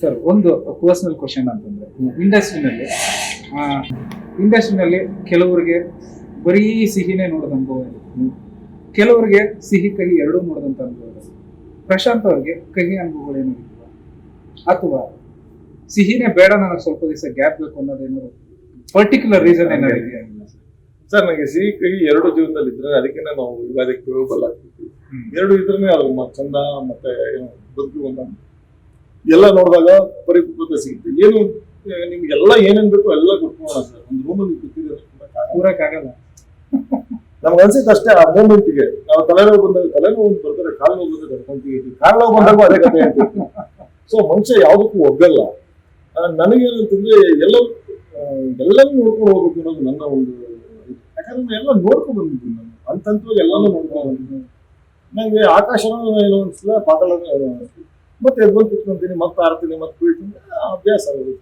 Sir ಒಂದು personal question ಅಂತಂದ್ರೆ ಇಂಡಸ್ಟ್ರಿನಲ್ಲಿ ಇಂಡಸ್ಟ್ರಿನಲ್ಲಿ ಕೆಲವರಿಗೆ ಬರೀ ಸಿಹಿನೇ ನೋಡಿದ ಅನುಭವ ಇದೆ. ಕೆಲವರಿಗೆ ಸಿಹಿ ಕಹಿ ಎರಡೂ ನೋಡಿದಂತ ಅನುಭವ ಇದೆ. ಪ್ರಶಾಂತ್ ಅವ್ರಿಗೆ ಕಹಿ ಅನುಭವಗಳೇನು ಇಲ್ವಾ ಅಥವಾ ಸಿಹಿನೇ ಬೇಡ ನನಗೆ ಸ್ವಲ್ಪ ದಿವಸ ಗ್ಯಾಪ್ ಬೇಕು ಅನ್ನೋದೇನಾದ್ರು ಪರ್ಟಿಕ್ಯುಲರ್ ರೀಸನ್ ಏನಾದ್ರು ಇದೆಯಾ? ಸರ್ ನನಗೆ ಸಿಹಿ ಕಹಿ ಎರಡು ಜೀವನದಲ್ಲಿ ಇದ್ರೆ ಅದಕ್ಕೆ ನಾವು ಯುಗಾದಿ ಕೇಳಬಲ್ಲ ಎರಡು ಇದ್ರೆ ಅದ್ರ ಚಂದ ಮತ್ತೆ ಏನು ಬದುಕು ಒಂದ ಎಲ್ಲ ನೋಡಿದಾಗ ಪರಿಪೂರ್ಣತೆ ಸಿಗುತ್ತೆ. ಏನು ನಿಮ್ಗೆಲ್ಲ ಏನೇನ್ ಬೇಕೋ ಎಲ್ಲ ಕೊಟ್ಕೊಳ್ಳೋಣ ಸರ್. ಒಂದು ರೂಮಲ್ಲಿ ಕೂತಿದ್ರೆ ಕೂರಕ್ಕಾಗಲ್ಲ ನಮ್ಗೆ ಅನ್ಸುತ್ತೆ ಅಷ್ಟೇ ಆ ಮೂಮೆಂಟ್ಗೆ ನಾವು ತಲೆನೋವು ಬಂದಾಗ ತಲೆನೋವು ಅಂತ ಬರ್ತಾರೆ ಕಾಲು ನೋವು ಬಂದಾಗ ಕರ್ಕೊಂತೀವಿ ಕಾಲು ನೋವು ಬಂದಾಗ ಅದೇ ಕಥೆ ಹೇಳ್ತೀವಿ. ಸೊ ಮನುಷ್ಯ ಯಾವುದಕ್ಕೂ ಒಗ್ಗಲ್ಲ. ನನಗೆ ನನಗೇನಂತಂದ್ರೆ ಎಲ್ಲ ಎಲ್ಲರೂ ನೋಡ್ಕೊಂಡು ಹೋಗ್ಬೇಕು ಅನ್ನೋದು ನನ್ನ ಒಂದು ಯಾಕಂದ್ರೆ ನಾನು ಎಲ್ಲ ನೋಡ್ಕೊಂಡು ಬಂದಿದ್ದೀನಿ ನಾನು. ಹಂತ ಹಂತವಾಗಿ ಎಲ್ಲಾನು ನೋಡ್ಕೊಂಡು ಬಂದಿದ್ದೀನಿ ನಂಗೆ ಆಕಾಶನೂ ಏನೋ ಅನ್ಸಲ್ಲ ಪಾತಾಳನೂ ಏನೋ ಅನ್ಸಲ್ಲ ಮತ್ತೆ ಎದ್ದು ಕುತ್ಕೊಂತೀನಿ ಮತ್ತೆ ಆರ್ತೀನಿ ಮತ್ತೆ ಬೀಳ್ತೀನಿ ಅಭ್ಯಾಸ ಆಗೋದು